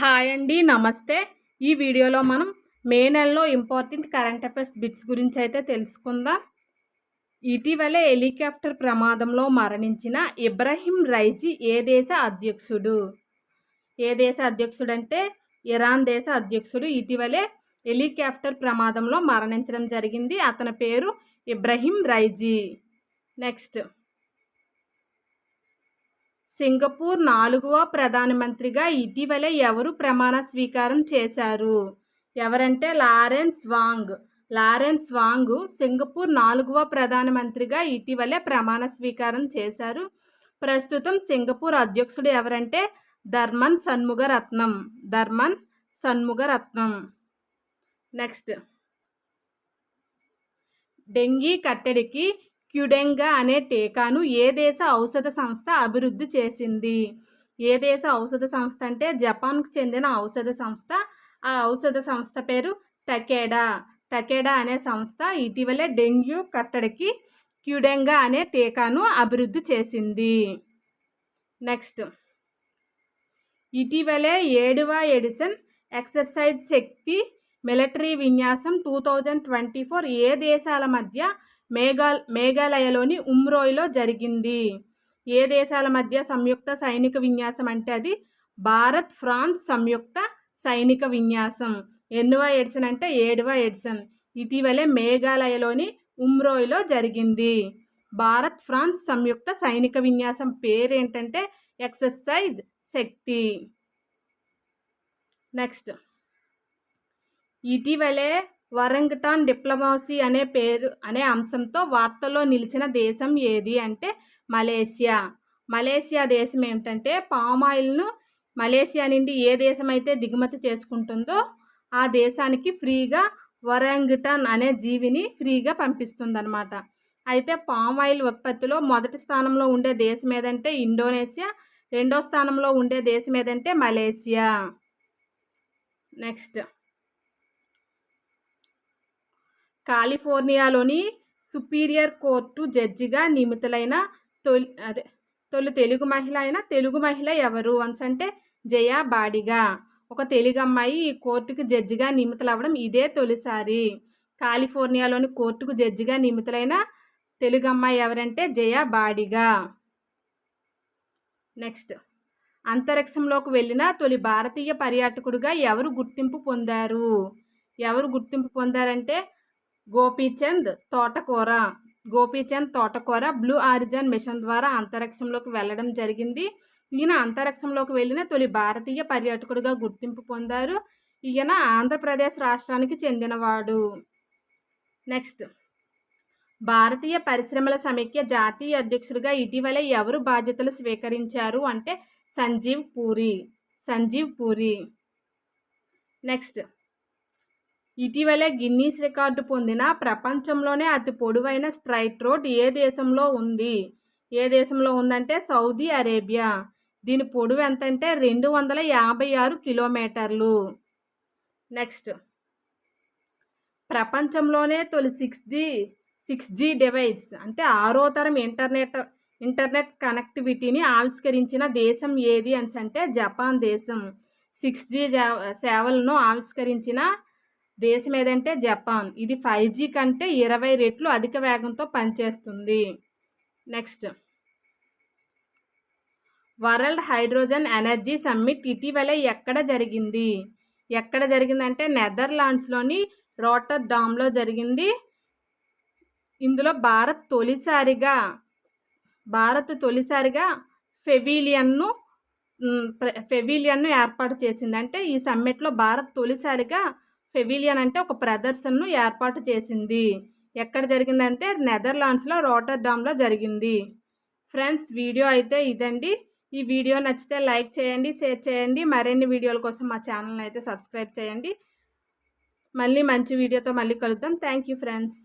Hi అండి నమస్తే. ఈ వీడియోలో మనం మే నెలలో ఇంపార్టెంట్ కరెంట్ అఫైర్స్ బిట్స్ గురించి అయితే తెలుసుకుందాం. ఇటీవలే హెలికాప్టర్ ప్రమాదంలో మరణించిన ఇబ్రహీం రైజీ ఏ దేశ అధ్యక్షుడు? ఏ దేశ అధ్యక్షుడు అంటే ఇరాన్ దేశ అధ్యక్షుడు. ఇటీవలే హెలికాప్టర్ ప్రమాదంలో మరణించడం జరిగింది. అతని పేరు ఇబ్రహీం రైజీ. నెక్స్ట్. సింగపూర్ నాలుగవ ప్రధానమంత్రిగా ఇటీవలే ఎవరు ప్రమాణ స్వీకారం చేశారు? ఎవరంటే Lawrence Wong. Lawrence Wong Singapore నాలుగవ ప్రధానమంత్రిగా ఇటీవలే ప్రమాణ స్వీకారం చేశారు. ప్రస్తుతం సింగపూర్ అధ్యక్షుడు ఎవరంటే ధర్మన్ సన్ముగరత్నం ధర్మన్ సన్ముగరత్నం నెక్స్ట్. డెంగీ కట్టడికి క్యుడెంగా అనే టీకాను ఏ దేశ ఔషధ సంస్థ అభివృద్ధి చేసింది? ఏ దేశ ఔషధ సంస్థ అంటే జపాన్కు చెందిన ఔషధ సంస్థ. ఆ ఔషధ సంస్థ పేరు టకేడా. టకేడా అనే సంస్థ ఇటీవలే డెంగ్యూ కట్టడికి క్యుడెంగా అనే టీకాను అభివృద్ధి చేసింది. నెక్స్ట్. ఇటీవలే ఏడవ ఎడిసన్ ఎక్సర్సైజ్ శక్తి మిలిటరీ విన్యాసం టూ థౌజండ్ ట్వంటీ ఫోర్ ఏ దేశాల మధ్య మేఘాల్ మేఘాలయలోని ఉమ్రోయ్లో జరిగింది. ఏ దేశాల మధ్య సంయుక్త సైనిక విన్యాసం అంటే అది? భారత్ ఫ్రాన్స్ సంయుక్త సైనిక విన్యాసం. ఎన్నవ ఎడిసన్ అంటే ఏడవ ఎడిసన్. ఇటీవలే మేఘాలయలోని ఉమ్రోయ్లో జరిగింది. భారత్ ఫ్రాన్స్ సంయుక్త సైనిక విన్యాసం పేరు ఏంటంటే ఎక్సర్సైజ్ శక్తి. నెక్స్ట్. ఇటీవలే వరంగటాన్ డిప్లొమాసీ అనే పేరు అనే అంశంతో వార్తల్లో నిలిచిన దేశం ఏది అంటే మలేషియా. మలేషియా దేశం ఏమిటంటే పామాయిల్ను మలేషియా నుండి ఏ దేశం అయితే దిగుమతి చేసుకుంటుందో ఆ దేశానికి ఫ్రీగా వరంగటన్ అనే జీవిని ఫ్రీగా పంపిస్తుందన్నమాట. అయితే పామాయిల్ ఉత్పత్తిలో మొదటి స్థానంలో ఉండే దేశం ఏదంటే ఇండోనేషియా రెండో స్థానంలో ఉండే దేశం ఏదంటే మలేషియా. నెక్స్ట్. కాలిఫోర్నియాలోని సుపీరియర్ కోర్టు జడ్జిగా నియమితులైన తొలి అదే తొలి తెలుగు మహిళ అయిన తెలుగు మహిళ ఎవరు? వన్స్ అంటే జయా బాడిగా. ఒక తెలుగు అమ్మాయి ఈ కోర్టుకు జడ్జిగా నియమితులవ్వడం ఇదే తొలిసారి. కాలిఫోర్నియాలోని కోర్టుకు జడ్జిగా నియమితులైన తెలుగు అమ్మాయి ఎవరంటే జయా బాడిగా. నెక్స్ట్. అంతరిక్షంలోకి వెళ్ళిన తొలి భారతీయ పర్యాటకుడిగా ఎవరు గుర్తింపు పొందారు? ఎవరు గుర్తింపు పొందారంటే గోపీచంద్ తోటకూర. గోపీచంద్ తోటకూర బ్లూ ఆరిజన్ మిషన్ ద్వారా అంతరిక్షంలోకి వెళ్ళడం జరిగింది. ఈయన అంతరిక్షంలోకి వెళ్ళిన తొలి భారతీయ పర్యాటకుడిగా గుర్తింపు పొందారు. ఈయన ఆంధ్రప్రదేశ్ రాష్ట్రానికి చెందినవాడు. నెక్స్ట్. భారతీయ పరిశ్రమల సమైక్య జాతీయ అధ్యక్షుడిగా ఇటీవలే ఎవరు బాధ్యతలు స్వీకరించారు అంటే సంజీవ్ పూరి. సంజీవ్ పూరి. నెక్స్ట్. ఇటీవలే గిన్నీస్ రికార్డు పొందిన ప్రపంచంలోనే అతి పొడవైన స్ట్రైట్ రోడ్ ఏ దేశంలో ఉంది? ఏ దేశంలో ఉందంటే సౌదీ అరేబియా. దీని పొడవు ఎంతంటే రెండు వందల యాభై ఆరు కిలోమీటర్లు. నెక్స్ట్. ప్రపంచంలోనే తొలి six G six G device అంటే ఆరో తరం ఇంటర్నెట్ ఇంటర్నెట్ కనెక్టివిటీని ఆవిష్కరించిన దేశం ఏది అని అంటే జపాన్ దేశం. సిక్స్ జీ సేవలను ఆవిష్కరించిన దేశం ఏదంటే జపాన్. ఇది ఫైవ్ జీ కంటే ఇరవై రెట్లు అధిక వేగంతో పనిచేస్తుంది. Next. World hydrogen energy summit ఇటీవలే ఎక్కడ జరిగింది? ఎక్కడ జరిగిందంటే నెదర్లాండ్స్లోని రోటర్ డామ్లో జరిగింది. ఇందులో భారత్ తొలిసారిగా భారత్ తొలిసారిగా ఫెవిలియన్ను ఫెవిలియన్ను ఏర్పాటు చేసింది. అంటే ఈ సమ్మిట్లో భారత్ తొలిసారిగా ఫెవిలియన్ అంటే ఒక ప్రదర్శనను ఏర్పాటు చేసింది. ఎక్కడ జరిగిందంటే నెదర్లాండ్స్లో రోటర్డామ్లో జరిగింది. ఫ్రెండ్స్ వీడియో అయితే ఇదండి. ఈ వీడియో నచ్చితే లైక్ చేయండి షేర్ చేయండి. మరిన్ని వీడియోల కోసం మా ఛానల్ని అయితే సబ్స్క్రైబ్ చేయండి. మళ్ళీ మంచి వీడియోతో మళ్ళీ కలుద్దాం. Thank you friends.